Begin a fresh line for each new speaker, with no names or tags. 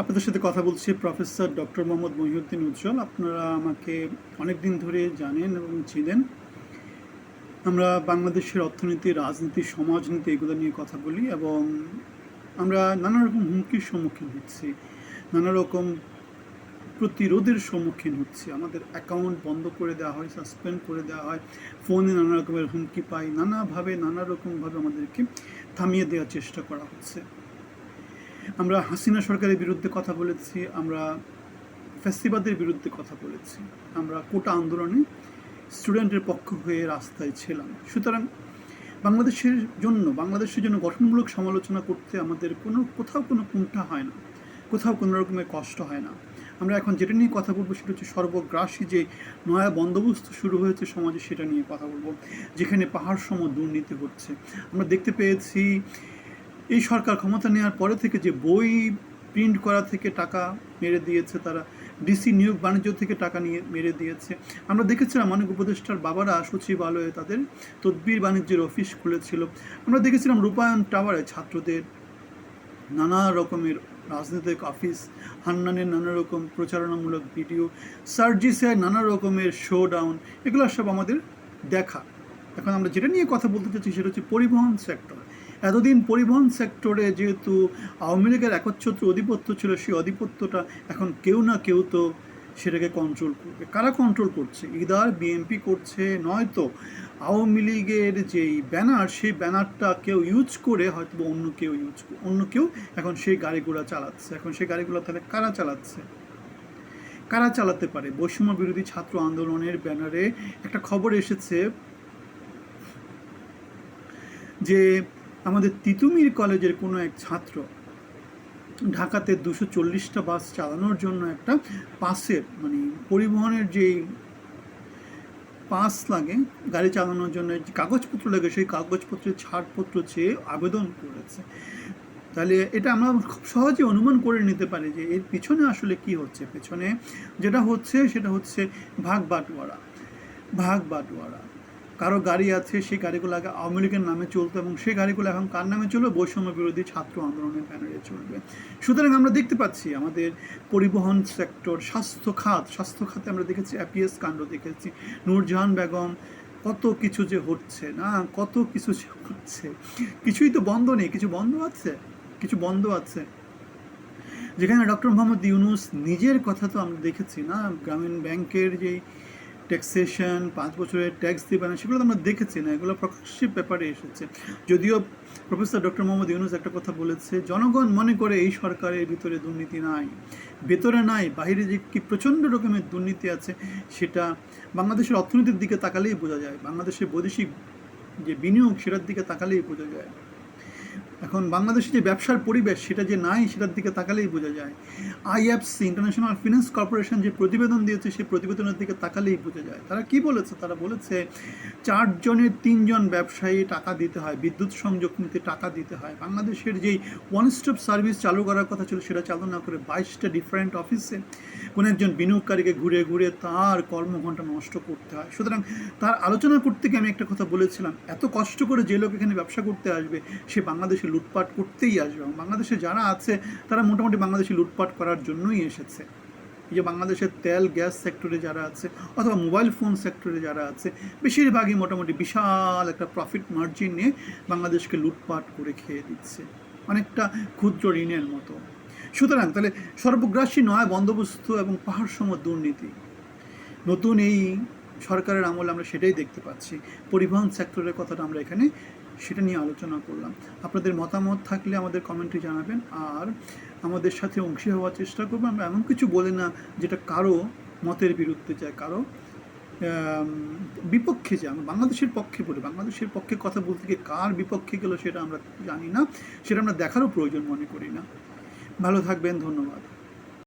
আপনাদের সাথে কথা বলছি প্রফেসর ডক্টর মোহাম্মদ মহিউদ্দিন উজ্জ্বল। আপনারা আমাকে অনেক দিন ধরে জানেন এবং চিনেন। আমরা বাংলাদেশের অর্থনীতি, রাজনীতি, সমাজনীতি এগুলো নিয়ে কথা বলি এবং আমরা নানা রকম হুমকির সম্মুখীন হচ্ছি, নানা রকম প্রতিরোধের সম্মুখীন হচ্ছি। আমাদের অ্যাকাউন্ট বন্ধ করে দেওয়া হয় সাসপেন্ড করে দেওয়া হয় ফোনে নানা রকমের হুমকি পাই, নানাভাবে, নানা রকমভাবে আমাদেরকে থামিয়ে দেওয়ার চেষ্টা করা হচ্ছে। আমরা হাসিনা সরকারের বিরুদ্ধে কথা বলেছি, আমরা ফ্যাসিবাদের বিরুদ্ধে কথা বলেছি, আমরা কোটা আন্দোলনে স্টুডেন্টের পক্ষ হয়ে রাস্তায় ছিলাম। সুতরাং বাংলাদেশের জন্য বাংলাদেশের জন্য গঠনমূলক সমালোচনা করতে আমাদের কোনো, কোথাও কোনো কুণ্ঠা হয় না, কোথাও কোনো রকমের কষ্ট হয় না। আমরা এখন যেটা নিয়ে কথা বলব সেটা হচ্ছে সর্বগ্রাসী যে নয়া বন্দোবস্ত শুরু হয়েছে সমাজে সেটা নিয়ে কথা বলব, যেখানে পাহাড় সম দুর্নীতি হচ্ছে। আমরা দেখতে পেয়েছি এই সরকার ক্ষমতা নেওয়ার পরে থেকে যে বই প্রিন্ট করা থেকে টাকা মেরে দিয়েছে তারা ডিসি নিয়োগ বাণিজ্য থেকে টাকা নিয়ে মেরে দিয়েছে। আমরা দেখেছিলাম অনেক উপদেষ্টার বাবারা সচিবালয়ে তাদের তদবির বাণিজ্যের অফিস খুলেছিল। আমরা দেখেছিলাম রূপায়ণ টাওয়ারে ছাত্রদের নানা রকমের রাজনৈতিক অফিস হান্নানের নানা রকম প্রচারণামূলক ভিডিও সার্জিসের নানা রকমের শো ডাউন এগুলো সব আমাদের দেখা। এখন আমরা যেটা নিয়ে কথা বলতে চাচ্ছি সেটা হচ্ছে পরিবহন সেক্টর এতদিন পরিবহন সেক্টরে যেহেতু আওয়ামী লীগের একচ্ছত্র আধিপত্য ছিল, সেই আধিপত্যটা এখন কেউ না কেউ তো সেটাকে কন্ট্রোল করবে। কারা কন্ট্রোল করছে? ইদার, বিএনপি করছে, নয়তো আওয়ামী লীগের যেই ব্যানার, সেই ব্যানারটা কেউ ইউজ করে হয়তো অন্য কেউ ইউজ অন্য কেউ এখন সেই গাড়িগুলো চালাচ্ছে। এখন সেই গাড়িগুলো তাহলে কারা চালাচ্ছে? কারা চালাতে পারে? বৈষম্য বিরোধী ছাত্র আন্দোলনের ব্যানারে একটা খবর এসেছে যে আমাদের তিতুমির কলেজের কোনো এক ছাত্র ঢাকাতে দুশো চল্লিশটা বাস চালানোর জন্য একটা পাসের মানে পরিবহনের যেই পাস লাগে, গাড়ি চালানোর জন্য যে কাগজপত্র লাগে, সেই কাগজপত্রের ছাড়পত্র চেয়ে আবেদন করেছে। তাহলে এটা আমরা খুব সহজে অনুমান করে নিতে পারি যে এর পিছনে আসলে কি হচ্ছে। পেছনে যেটা হচ্ছে, সেটা হচ্ছে ভাগ বাটোয়ারা। ভাগ বাটোয়ারা। কারও গাড়ি আছে, সেই গাড়িগুলো আগে আওয়ামী লীগের নামে চলতো এবং সেই গাড়িগুলো এখন কার নামে চলবে? বৈষম্য বিরোধী ছাত্র আন্দোলনের ব্যানারে চলবে। সুতরাং আমরা দেখতে পাচ্ছি আমাদের পরিবহন সেক্টর স্বাস্থ্য খাত, স্বাস্থ্য খাতে আমরা দেখেছি অ্যাপিএস কাণ্ড দেখেছি। নূরজাহান বেগম, কত কিছু যে হচ্ছে, না? কত কিছু যে হচ্ছে। কিছুই তো বন্ধ নেই। কিছু বন্ধ আছে? কিছু বন্ধ আছে। যেখানে ডক্টর মোহাম্মদ ইউনুস নিজের কথা তো আমরা দেখেছি, না? গ্রামীণ ব্যাংকের যেই ট্যাক্সেশন পাঁচ বছরের ট্যাক্স দিবে না, সেগুলো তো আমরা দেখেছি না, এগুলো প্রকাশ্যে ব্যাপারে এসেছে। যদিও প্রফেসর ডক্টর মোহাম্মদ ইউনুস একটা কথা বলেছে, জনগণ মনে করে এই সরকারের ভিতরে দুর্নীতি নাই, ভেতরে নাই বাইরে যে কি প্রচণ্ড রকমের দুর্নীতি আছে, সেটা বাংলাদেশের অর্থনীতির দিকে তাকালেই বোঝা যায়, বাংলাদেশের বৈদেশিক যে বিনিয়োগ, সেটার দিকে তাকালেই বোঝা যায়। এখন বাংলাদেশে যে ব্যবসার পরিবেশ সেটা যে নাই সেটার দিকে তাকালেই বোঝা যায়। আইএফসি ইন্টারন্যাশনাল ফিনান্স কর্পোরেশন যে প্রতিবেদন দিয়েছে, সেই প্রতিবেদনের দিকে তাকালেই বোঝা যায়। তারা কি বলেছে? তারা বলেছে, চারজনের তিনজন ব্যবসায়ী টাকা দিতে হয়, বিদ্যুৎ সংযোগ নিতে টাকা দিতে হয়। বাংলাদেশের যেই ওয়ান স্টপ সার্ভিস চালু করার কথা ছিল, সেটা চালু না করে বাইশটা ডিফারেন্ট অফিসে কোনো একজন বিনিয়োগকারীকে ঘুরে ঘুরে তার কর্মঘণ্টা নষ্ট করতে হয়। সুতরাং তার আলোচনা করতে গিয়ে আমি একটা কথা বলেছিলাম, এত কষ্ট করে যে লোক এখানে ব্যবসা করতে আসবে, সে বাংলাদেশে লুটপাট করতেই আসবে এবং বাংলাদেশে যারা আছে, তারা মোটামুটি বাংলাদেশে লুটপাট করার জন্যই এসেছে। এই যে বাংলাদেশের তেল, গ্যাস সেক্টরে যারা আছে অথবা মোবাইল ফোন সেক্টরে যারা আছে, বেশিরভাগই মোটামুটি বিশাল একটা প্রফিট মার্জিন নিয়ে বাংলাদেশকে লুটপাট করে খেয়ে দিচ্ছে। অনেকটা ক্ষুদ্র ঋণের মতো। সুতরাং তাহলে সর্বগ্রাসী নয়, বন্দোবস্ত এবং পাহাড় সম দুর্নীতি নতুন এই সরকারের আমলে আমরা সেটাই দেখতে পাচ্ছি। পরিবহন সেক্টরের কথাটা আমরা এখানে সেটা নিয়ে আলোচনা করলাম। আপনাদের মতামত থাকলে আমাদের কমেন্টে জানাবেন। আর আমাদের সাথে অংশী হওয়ার চেষ্টা করবেন আমরা এমন কিছু বলি না যেটা কারও মতের বিরুদ্ধে যায়, কারও বিপক্ষে যায়। আমরা বাংলাদেশের পক্ষে বলি। বাংলাদেশের পক্ষে কথা বলতে গিয়ে কার বিপক্ষে গেল সেটা আমরা জানি না। সেটা আমরা দেখারও প্রয়োজন মনে করি না। ভালো থাকবেন, ধন্যবাদ।